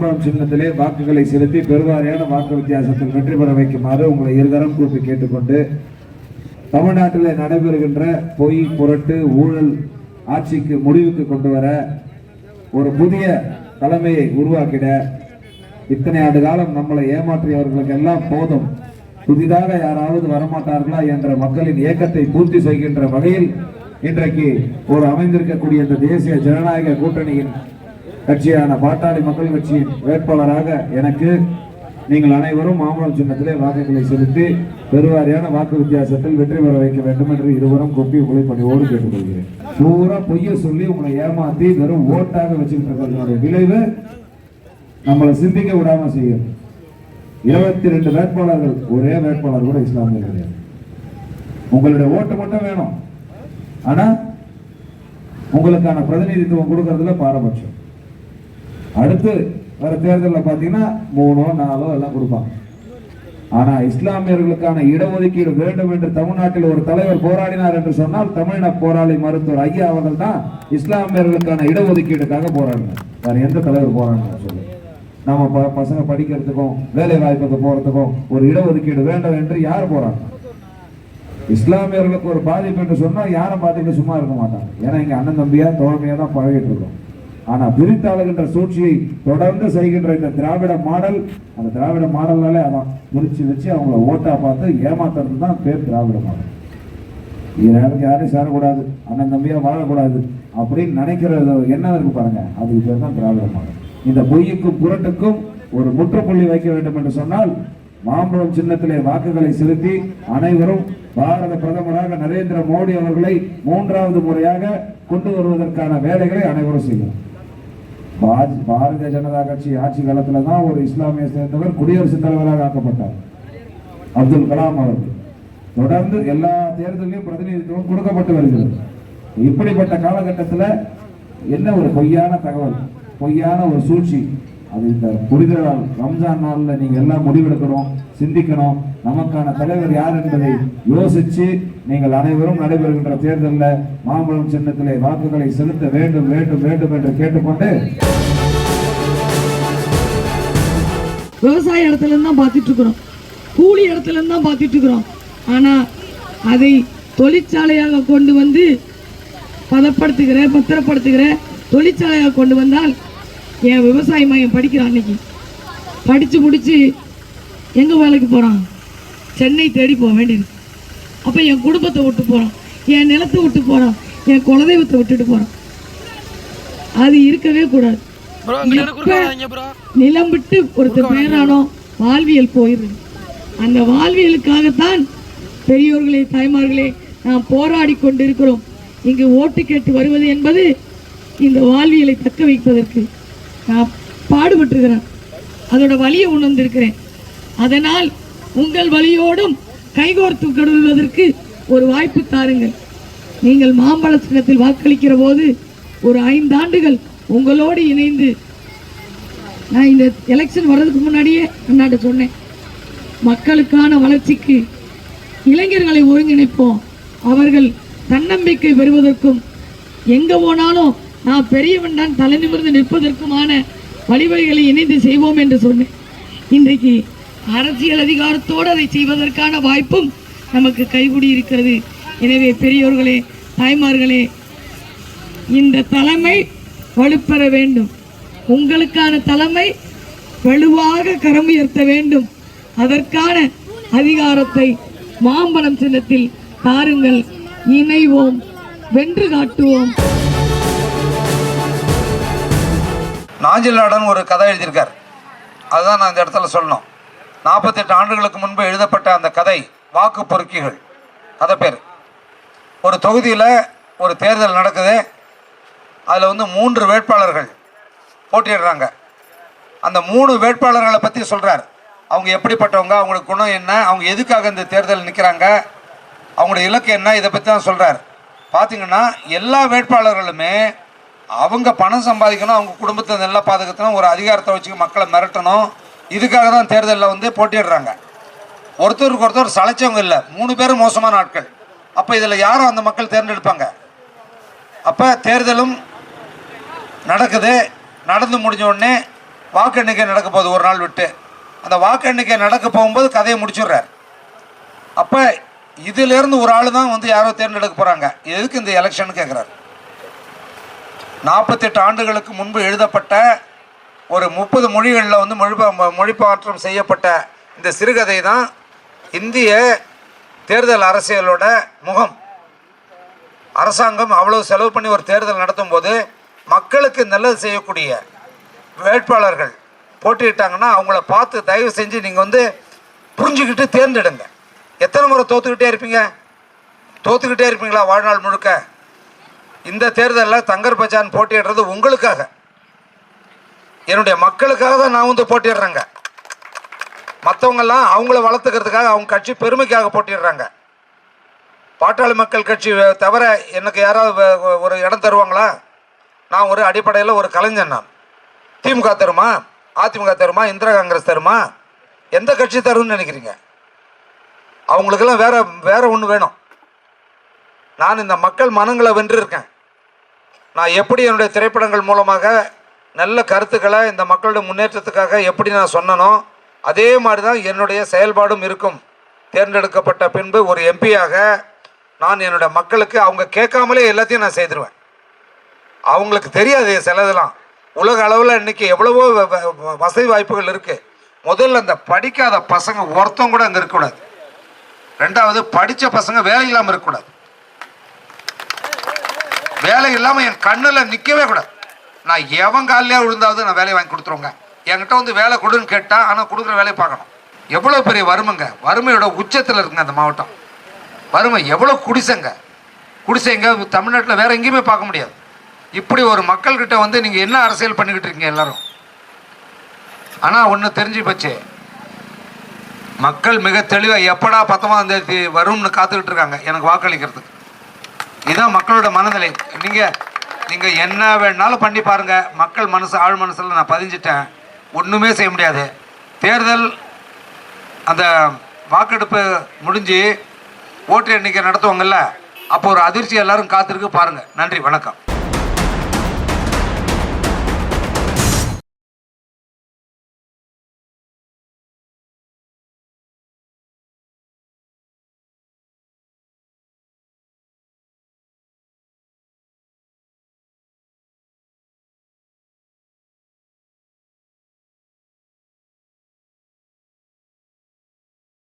மாம்பழம் சின்னத்திலே வாக்குகளை செலுத்தி பெருவாரியான வாக்கு வித்தியாசத்தில் வெற்றி பெற வைக்குமாறு உங்களை இருகரம் கூப்பி கேட்டுக்கொண்டு தமிழ்நாட்டில் நடைபெறுகின்ற பொய் புரட்டு ஊழல் ஆட்சிக்கு முடிவுக்கு கொண்டு வர ஒரு புதிய தலைமையை உருவாக்கிட இத்தனை ஆண்டு காலம் நம்மளை ஏமாற்றியவர்களுக்கு எல்லாம் போதும். புதிதாக யாராவது வரமாட்டார்களா என்ற மக்களின் ஏக்கத்தை பூர்த்தி செய்கின்ற வகையில் இன்றைக்கு ஒரு அமைந்திருக்கக்கூடிய இந்த தேசிய ஜனநாயக கூட்டணியின் கட்சியான பாட்டாளி மக்கள் கட்சியின் வேட்பாளராக எனக்கு நீங்கள் அனைவரும் மாம்பழம் சின்னத்திலே வாக்குகளை செலுத்தி பெருவாரியான வாக்கு வித்தியாசத்தில் வெற்றி பெற வைக்க வேண்டும் என்று இருவரும் கொப்பி உங்களை பணியோடு கேட்டுக்கொள்கிறேன். பூரா பொய்ய சொல்லி உங்களை ஏமாத்தி வெறும் ஓட்டாக வச்சுக்கிட்டு இருக்கிறதுனுடைய விளைவு நம்மளை சிந்திக்க விடாம செய்யும். இருபத்தி ரெண்டு வேட்பாளர்கள் ஒரே வேட்பாளர் கூட இஸ்லாமிய கிடையாது. உங்களுடைய ஓட்டு மட்டும் வேணும். ஆனா உங்களுக்கான பிரதிநிதித்துவம் கொடுக்கறதுல பாரபட்சம். அடுத்து வர தேர்தலில் பார்த்தீங்கன்னா மூணோ நாலோ எல்லாம் கொடுப்பாங்க. ஆனால் இஸ்லாமியர்களுக்கான இடஒதுக்கீடு வேண்டும் என்று தமிழ்நாட்டில் ஒரு தலைவர் போராடினார் என்று சொன்னால் தமிழின போராளி மருத்துவர் ஐயா அவர்கள் தான் இஸ்லாமியர்களுக்கான இடஒதுக்கீடுக்காக போராடினார். வேற எந்த தலைவர் போராடினார் சொல்லு. நம்ம ப- பசங்க படிக்கிறதுக்கும் வேலை வாய்ப்புக்கு போறதுக்கும் ஒரு இடஒதுக்கீடு வேண்டும் என்று யார் போராடினார்? இஸ்லாமியர்களுக்கு ஒரு பாதிப்பு என்று சொன்னால் யாரும் பார்த்துட்டு சும்மா இருக்க மாட்டாங்க. ஏன்னா இங்கே அண்ணன் தம்பியா தோழமையாக தான் பழகிட்டு இருக்கோம். ஆனா பிரித்தாளுகின்ற சூழ்ச்சியை தொடர்ந்து செய்கின்ற இந்த திராவிட மாடல் அந்த திராவிட மாடல்னாலே அதான் பிரிச்சு வச்சு அவங்கள ஓட்டா பார்த்து ஏமாத்துறது தான் பேர் திராவிட மாடல். யாரும் யாரையும் சேரக்கூடாது அண்ணன் தம்பியா வாழக்கூடாது அப்படின்னு நினைக்கிறது என்ன இருக்கு பாருங்க அதுக்கு பேர் தான் திராவிட மாடல். இந்த பொய்யுக்கும் புரட்டுக்கும் ஒரு முற்றுப்புள்ளி வைக்க வேண்டும் என்று சொன்னால் மாம்பழம் சின்னத்திலே வாக்குகளை செலுத்தி அனைவரும் பாரத பிரதமராக நரேந்திர மோடி அவர்களை மூன்றாவது முறையாக கொண்டு வருவதற்கான வேலைகளை அனைவரும் செய்கிறோம் பாரதிய ஜனதா கட்சி ஆட்சி காலத்துல தான் ஒரு இஸ்லாமிய சேர்ந்தவர் குடியரசுத் தலைவராக ஆக்கப்பட்டார். அப்துல் கலாம் அவர்கள். தொடர்ந்து எல்லா தேர்தலையும் பிரதிநிதித்துவம் கொடுக்கப்பட்டு வருகிறது. இப்படிப்பட்ட காலகட்டத்தில் என்ன ஒரு பொய்யான தகவல் பொய்யான ஒரு சூழ்ச்சி? அது இந்த புரிதலால் ரம்ஜான் நாளில் நீங்கள் எல்லாம் முடிவெடுக்கணும் சிந்திக்கணும். நமக்கான தலைவர் யார் என்பதை யோசிச்சு நீங்கள் அனைவரும் நடைபெறுகின்ற தேர்தலில் மாம்பழம் சின்னத்திலே வாக்குகளை செலுத்த வேண்டும் வேண்டும் வேண்டும் என்று கேட்டுக்கொண்டு விவசாய இடத்துல இருந்து தான் பார்த்துட்டு இருக்கிறோம் கூலி இடத்துல இருந்து தான் பார்த்துட்டு இருக்கிறோம் ஆனால் அதை தொழிற்சாலையாக கொண்டு வந்து பதப்படுத்துகிற பத்திரப்படுத்துகிற தொழிற்சாலையாக கொண்டு வந்தால் என் விவசாய மையம் படிக்கிறான் அன்னைக்கு படித்து முடித்து எங்கே வேலைக்கு போகிறான் சென்னை தேடி போக வேண்டியது. அப்போ என் குடும்பத்தை விட்டு போகிறான் என் நிலத்தை விட்டு போகிறான் என் குலதெய்வத்தை விட்டுட்டு போகிறான் அது இருக்கவே கூடாது. நிலம் விட்டு ஒருத்தர் பேரானோ வாழ்வியல் போயிடுது அந்த வாழ்வியலுக்காகத்தான் பெரியோர்களே தாய்மார்களே நாம் போராடி கொண்டிருக்கிறோம். இங்கு ஓட்டு கேட்டு வருவது என்பது இந்த வாழ்வியலை தக்க வைப்பதற்கு நான் பாடுபட்டிருக்கிறேன். அதோட வழியை உணர்ந்திருக்கிறேன். அதனால் உங்கள் வழியோடும் கைகோர்த்து கொள்வதற்கு ஒரு வாய்ப்பு தாருங்கள். நீங்கள் மாம்பழ சின்னத்தில் வாக்களிக்கிற போது ஒரு ஐந்தாண்டுகள் உங்களோடு இணைந்து நான் இந்த எலெக்ஷன் வர்றதுக்கு முன்னாடியே அண்ணாட்ட சொன்னேன். மக்களுக்கான வளர்ச்சிக்கு இளைஞர்களை ஒருங்கிணைப்போம். அவர்கள் தன்னம்பிக்கை பெறுவதற்கும் எங்கே போனாலும் நான் பெரியவன் தான் தலை நிமிர்ந்து நிற்பதற்குமான வழிவகைகளை இணைந்து செய்வோம் என்று சொன்னேன். இன்றைக்கு அரசியல் அதிகாரத்தோடு அதை செய்வதற்கான வாய்ப்பும் நமக்கு கைகூடி இருக்கிறது. எனவே பெரியோர்களே தாய்மார்களே இந்த தலைமை வலுப்பெற வேண்டும். உங்களுக்கான தலைமை வலுவாக கரம் உயர்த்த வேண்டும். அதற்கான அதிகாரத்தை மாம்பழம் சின்னத்தில் தாருங்கள். இணைவோம் வென்று காட்டுவோம். நாஞ்சிலாடன் ஒரு கதை எழுதியிருக்கார். அதுதான் நான் இந்த இடத்துல சொல்லணும். நாற்பத்தெட்டு ஆண்டுகளுக்கு முன்பு எழுதப்பட்ட அந்த கதை வாக்கு பொறுக்கிகள் கதை பேர். ஒரு தொகுதியில் ஒரு தேர்தல் நடக்குது. அதில் வந்து மூன்று வேட்பாளர்கள் போட்டியிடுறாங்க. அந்த மூணு வேட்பாளர்களை பற்றி சொல்கிறார் அவங்க எப்படிப்பட்டவங்க அவங்களுக்கு குணம் என்ன அவங்க எதுக்காக இந்த தேர்தல் நிற்கிறாங்க அவங்களோட இலக்கு என்ன இதை பற்றி தான் சொல்கிறார் பார்த்தீங்கன்னா எல்லா வேட்பாளர்களுமே அவங்க பணம் சம்பாதிக்கணும் அவங்க குடும்பத்தை நல்லா பாதுகாத்தணும் ஒரு அதிகாரத்தை வச்சுக்க மக்களை மிரட்டணும் இதுக்காக தான் தேர்தலில் வந்து போட்டியிடுறாங்க. ஒருத்தருக்கு ஒருத்தர் சளைச்சவங்க இல்லை. மூணு பேரும் மோசமான ஆட்கள். அப்போ இதில் யாரும் அந்த மக்கள் தேர்ந்தெடுப்பாங்க? அப்போ தேர்தலும் நடக்குது. நடந்து முடிஞ்ச உடனே வாக்கு எண்ணிக்கை நடக்க போகுது. ஒரு நாள் விட்டு. அந்த வாக்கு எண்ணிக்கை நடக்க போகும்போது கதையை முடிச்சுடுறார். அப்போ இதிலேருந்து ஒரு ஆள் தான் வந்து யாரோ தேர்ந்தெடுக்க போகிறாங்க எதுக்கு இந்த எலெக்ஷன் கேட்குறாரு நாற்பத்தெட்டு ஆண்டுகளுக்கு முன்பு எழுதப்பட்ட ஒரு முப்பது மொழிகளில் வந்து மொழி மொழிபாற்றம் செய்யப்பட்ட இந்த சிறுகதை தான் இந்திய தேர்தல் அரசியலோட முகம். அரசாங்கம் அவ்வளவு செலவு பண்ணி ஒரு தேர்தல் நடத்தும் போது மக்களுக்கு நல்லது செய்யக்கூடிய வேட்பாளர்கள் போட்டியிட்டாங்கன்னா அவங்கள பார்த்து தயவு செஞ்சு நீங்கள் வந்து புரிஞ்சுக்கிட்டு தேர்ந்தெடுங்க. எத்தனை முறை தோத்துக்கிட்டே இருப்பீங்க? தோத்துக்கிட்டே இருப்பீங்களா வாழ்நாள் முழுக்க? இந்த தேர்தலில் தங்கர் பச்சான் போட்டியிடுறது உங்களுக்காக. என்னுடைய மக்களுக்காக தான் நான் வந்து போட்டிடுறேங்க மற்றவங்கெல்லாம் அவங்கள வளர்த்துக்கிறதுக்காக அவங்க கட்சி பெருமைக்காக போட்டிடுறாங்க பாட்டாளி மக்கள் கட்சி தவிர எனக்கு யாராவது ஒரு இடம் தருவாங்களா? நான் ஒரு அடிப்படையில் ஒரு கலைஞன் நான். திமுக தருமா? அதிமுக தருமா? இந்திரா காங்கிரஸ் தருமா? எந்த கட்சி தரும்னு நினைக்கிறீங்க? அவங்களுக்கெல்லாம் வேற வேற ஒன்று வேணும். நான் இந்த மக்கள் மனங்களை வென்றிருக்கேன். நான் எப்படி என்னுடைய திரைப்படங்கள் மூலமாக நல்ல கருத்துக்களை இந்த மக்களுடைய முன்னேற்றத்துக்காக எப்படி நான் சொன்னனோ அதே மாதிரி தான் என்னுடைய செயல்பாடும் இருக்கும். தேர்ந்தெடுக்கப்பட்ட பின்பு ஒரு எம்பியாக நான் என்னுடைய மக்களுக்கு அவங்க கேட்காமலே எல்லாத்தையும் நான் செய்திருவேன். அவங்களுக்கு தெரியாது சிலதெல்லாம். உலக அளவில் இன்னைக்கு எவ்வளவோ வ- வசதி வாய்ப்புகள் இருக்குது முதல்ல அந்த படிக்காத பசங்க ஒருத்தம் கூட அங்கே இருக்கக்கூடாது. ரெண்டாவது படித்த பசங்க வேலை இல்லாமல் இருக்கக்கூடாது. வேலை இல்லாமல் என் கண்ணில் நிற்கவே கூடாது. நான் எவன் காலிலே விழுந்தாவது நான் வேலையை வாங்கி கொடுத்துருவேங்க. என்கிட்ட வந்து வேலை கொடுன்னு கேட்டால் ஆனால் கொடுக்குற வேலையை பார்க்கணும். எவ்வளோ பெரிய வறுமைங்க. வறுமையோட உச்சத்தில் இருக்குங்க அந்த மாவட்டம். வறுமை எவ்வளோ குடிசைங்க. குடிசைங்க தமிழ்நாட்டில் வேற எங்கேயுமே பார்க்க முடியாது. இப்படி ஒரு மக்கள்கிட்ட வந்து நீங்கள் என்ன அரசியல் பண்ணிக்கிட்டு இருக்கீங்க எல்லாரும்? ஆனால் ஒன்று தெரிஞ்சு போச்சு. மக்கள் மிக தெளிவாக எப்படா பத்தொம்பதாம் தேதி வரும்னு காத்துக்கிட்டு இருக்காங்க எனக்கு வாக்களிக்கிறதுக்கு. இதுதான் மக்களோட மனநிலை. நீங்கள் நீங்கள் என்ன வேணாலும் பண்ணி பாருங்கள் மக்கள் மனசு ஆழ் மனசில் நான் பதிஞ்சிட்டேன். ஒன்றுமே செய்ய முடியாது. தேர்தல் அந்த வாக்கெடுப்பு முடிஞ்சு ஓட்டு எண்ணிக்கை நடத்துவாங்கல்ல அப்போ ஒரு அதிர்ச்சி எல்லாரும் காத்திருக்கு பாருங்கள் நன்றி வணக்கம்.